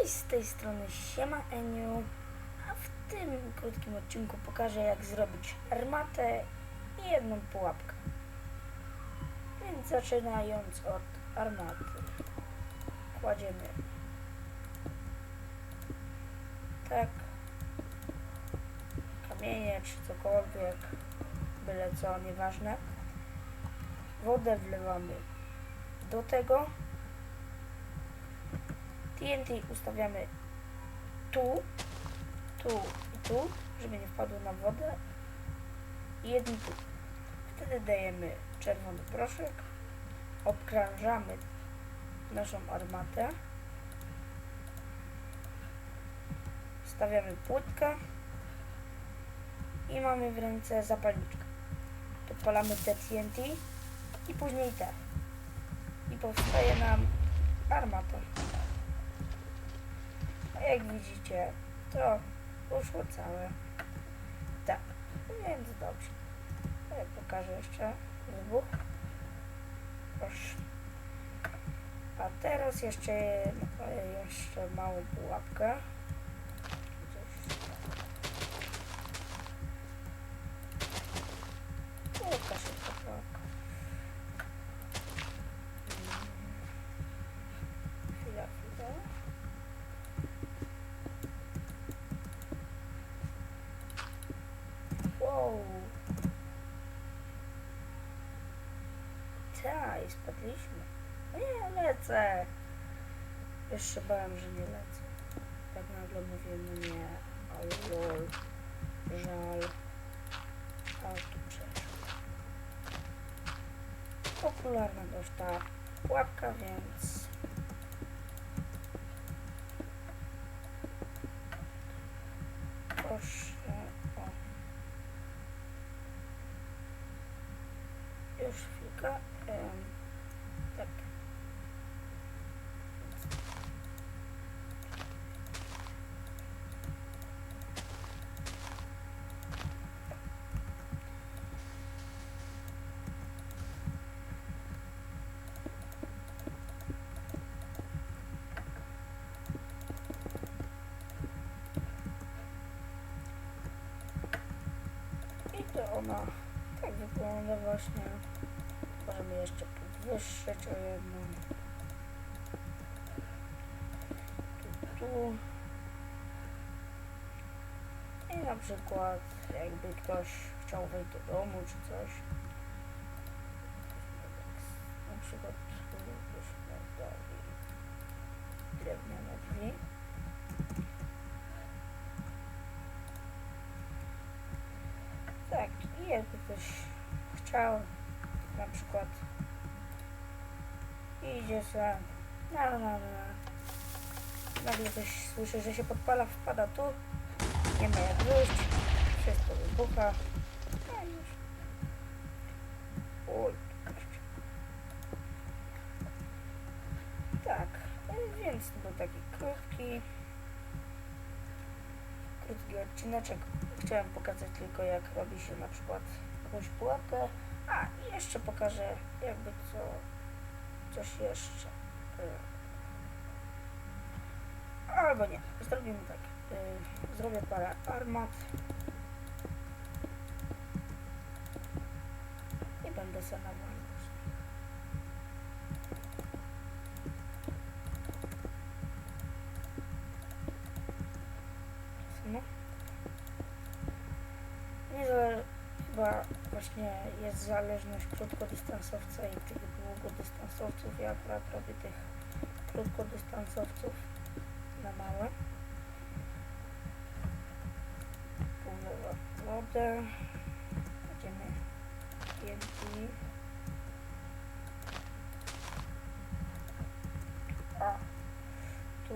Cześć, z tej strony Siema Eniu, a w tym krótkim odcinku pokażę jak zrobić armatę i jedną pułapkę. Więc zaczynając od armaty, kładziemy. Tak. Kamienie czy cokolwiek, byle co, nieważne. Wodę wlewamy do tego TNT ustawiamy tu, tu i tu, żeby nie wpadło na wodę. I jedni tu. Wtedy dajemy czerwony proszek, obkrążamy naszą armatę, stawiamy płytkę i mamy w ręce zapalniczkę. Podpalamy te TNT i później te. I powstaje nam armata. Jak widzicie, to poszło całe. Tak, więc dobrze. Ja pokażę jeszcze wybuch. Proszę. A teraz jeszcze, jeszcze małą pułapkę. Pułapka szybka pułapka. Mm. Chwila, chwila. Wow. Tak, i spadliśmy. Nie, lecę. Jeszcze bałem, że nie lecę. Tak nagle mówię, no nie, ale lol, żal. A tu przeszło. Popularna ta pułapka, więc... Proszę o Już chwilkę. Em, tak. I to ona tak wygląda właśnie. Możemy jeszcze podwyższyć o jedną. Tu, tu. I na przykład jakby ktoś chciał wejść do domu czy coś. Na przykład byśmy dali drewniane drzwi. Tak, i jakby ktoś chciał na przykład. Idzie se na na na nagle ktoś słyszy, że się podpala, wpada tu. Nie ma jak wyjść. Wszystko wybucha. No już. Oj, tak więc to był taki krótki krótki odcineczek. Chciałem pokazać tylko jak robi się na przykład jakąś pułapkę a, i jeszcze pokażę jakby co, coś jeszcze. Y, Albo nie, zrobimy tak. y, Zrobię parę armat. I będę sobie nawalał. No. Nie zależy chyba właśnie jest zależność krótkodystansowca i tych długodystansowców. Ja akurat robię tych krótkodystansowców na małe. Powlewam wodę. Będziemy TNT. A, tu,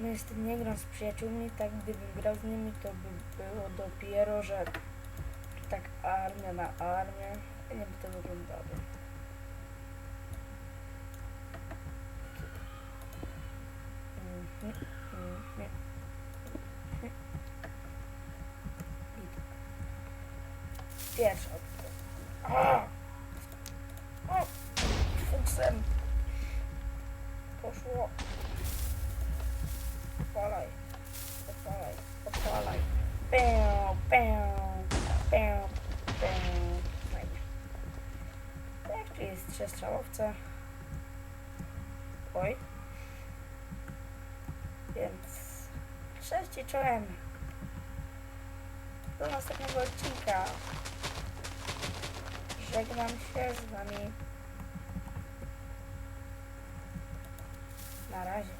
No niestety nie gram z przyjaciółmi, tak gdybym grał z nimi, to by było dopiero, że tak armia na armię, nie by to wyglądało. Mm -hmm. Pierwsza opcja. Fuksem. Poszło. Odpalaj. Odpalaj. Odpalaj. Pę, pę, pę, pę. Fajnie. Jak tu jest trzestrzałowce? Oj. Więc cześć czołem. Do następnego odcinka. Żegnam się z wami. Na razie.